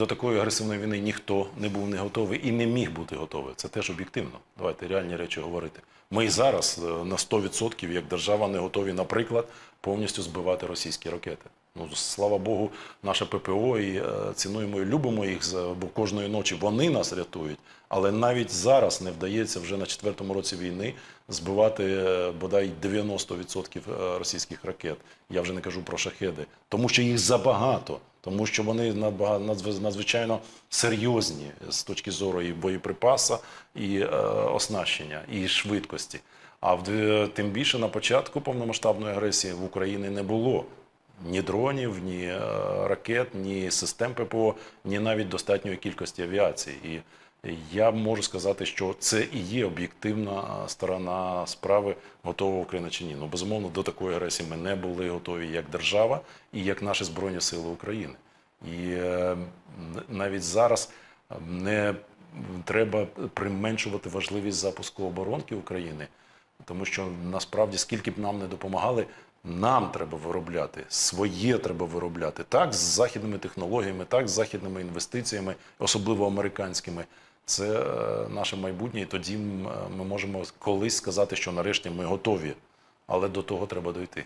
До такої агресивної війни ніхто не був не готовий і не міг бути готовий. Це теж об'єктивно. Давайте реальні речі говорити. Ми і зараз е, на 100% як держава не готові, наприклад, повністю збивати російські ракети. Ну, слава Богу, наше ППО і е, цінуємо і любимо їх, бо кожної ночі вони нас рятують. Але навіть зараз не вдається вже на четвертому році війни збивати е, бодай 90% е, російських ракет. Я вже не кажу про шахеди, тому що їх забагато, тому що вони надзвичайно серйозні з точки зору і боєприпаса, і оснащення, і швидкості. А в тим більше на початку повномасштабної агресії в Україні не було ні дронів, ні е, ракет, ні систем ППО, ні навіть достатньої кількості авіації. І я можу сказати, що це і є об'єктивна е, сторона справи, готова Україна чи ні. Ну безумовно, до такої агресії ми не були готові як держава і як наші збройні сили України. І е, навіть зараз не треба применшувати важливість запуску оборонки України, тому що насправді скільки б нам не допомагали, нам треба виробляти своє треба виробляти так з західними технологіями, так з західними інвестиціями, особливо американськими. Це е, наше майбутнє, і тоді е, ми можемо колись сказати, що нарешті ми готові, але до того треба дойти.